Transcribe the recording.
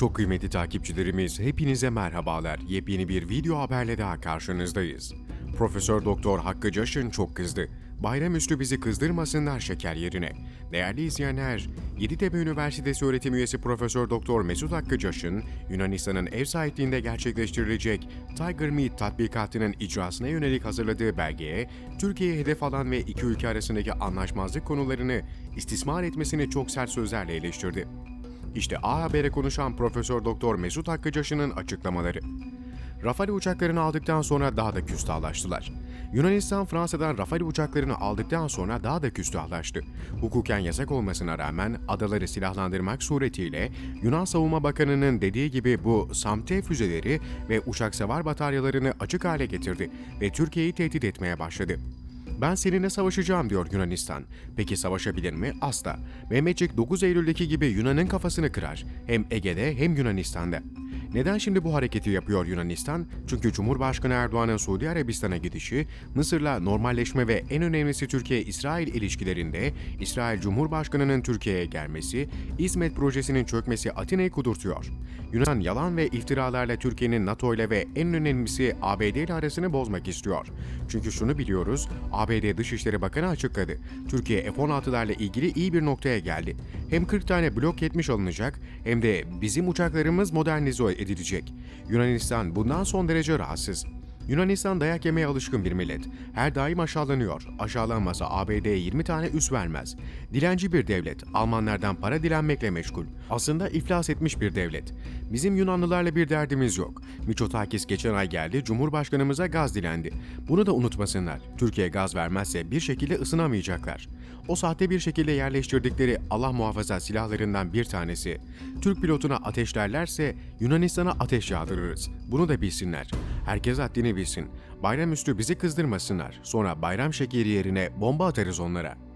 Çok kıymetli takipçilerimiz hepinize merhabalar. Yepyeni bir video haberle daha karşınızdayız. Profesör Doktor Hakkı Caşın çok kızdı. Bayramüstü bizi kızdırmasınlar şeker yerine. Değerli izleyenler, Yeditepe Üniversitesi öğretim üyesi Profesör Doktor Mesut Hakkı Caşın, Yunanistan'ın ev sahipliğinde gerçekleştirilecek Tiger Meet tatbikatının icrasına yönelik hazırladığı belgeye, Türkiye'ye hedef alan ve iki ülke arasındaki anlaşmazlık konularını istismar etmesini çok sert sözlerle eleştirdi. İşte A Haber'e konuşan Profesör Doktor Mesut Hakkıcaşı'nın açıklamaları. Rafale uçaklarını aldıktan sonra daha da küstahlaştılar. Yunanistan Fransa'dan Rafale uçaklarını aldıktan sonra daha da küstahlaştı. Hukuken yasak olmasına rağmen adaları silahlandırmak suretiyle Yunan Savunma Bakanı'nın dediği gibi bu SAMT füzeleri ve uçak savar bataryalarını açık hale getirdi ve Türkiye'yi tehdit etmeye başladı. Ben seninle savaşacağım diyor Yunanistan. Peki savaşabilir mi? Asla. Mehmetçik 9 Eylül'deki gibi Yunan'ın kafasını kırar. Hem Ege'de hem Yunanistan'da. Neden şimdi bu hareketi yapıyor Yunanistan? Çünkü Cumhurbaşkanı Erdoğan'ın Suudi Arabistan'a gidişi, Mısır'la normalleşme ve en önemlisi Türkiye-İsrail ilişkilerinde İsrail Cumhurbaşkanı'nın Türkiye'ye gelmesi, İzmet projesinin çökmesi Atina'yı kudurtuyor. Yunan yalan ve iftiralarla Türkiye'nin NATO ile ve en önemlisi ABD ile arasını bozmak istiyor. Çünkü şunu biliyoruz, ABD Dışişleri Bakanı açıkladı. Türkiye F-16'larla ilgili iyi bir noktaya geldi. Hem 40 tane blok 70 alınacak hem de bizim uçaklarımız modernize edilecek. Yunanistan bundan son derece rahatsız. Yunanistan dayak yemeye alışkın bir millet. Her daim aşağılanıyor. Aşağılanmasa ABD'ye 20 tane üs vermez. Dilenci bir devlet. Almanlardan para dilenmekle meşgul. Aslında iflas etmiş bir devlet. Bizim Yunanlılarla bir derdimiz yok. Miçotakis geçen ay geldi, Cumhurbaşkanımıza gaz dilendi. Bunu da unutmasınlar. Türkiye gaz vermezse bir şekilde ısınamayacaklar. O sahte bir şekilde yerleştirdikleri Allah muhafaza silahlarından bir tanesi. Türk pilotuna ateşlerlerse Yunanistan'a ateş yağdırırız. Bunu da bilsinler. Herkes haddini bilsin. Bayramüstü bizi kızdırmasınlar. Sonra bayram şekeri yerine bomba atarız onlara.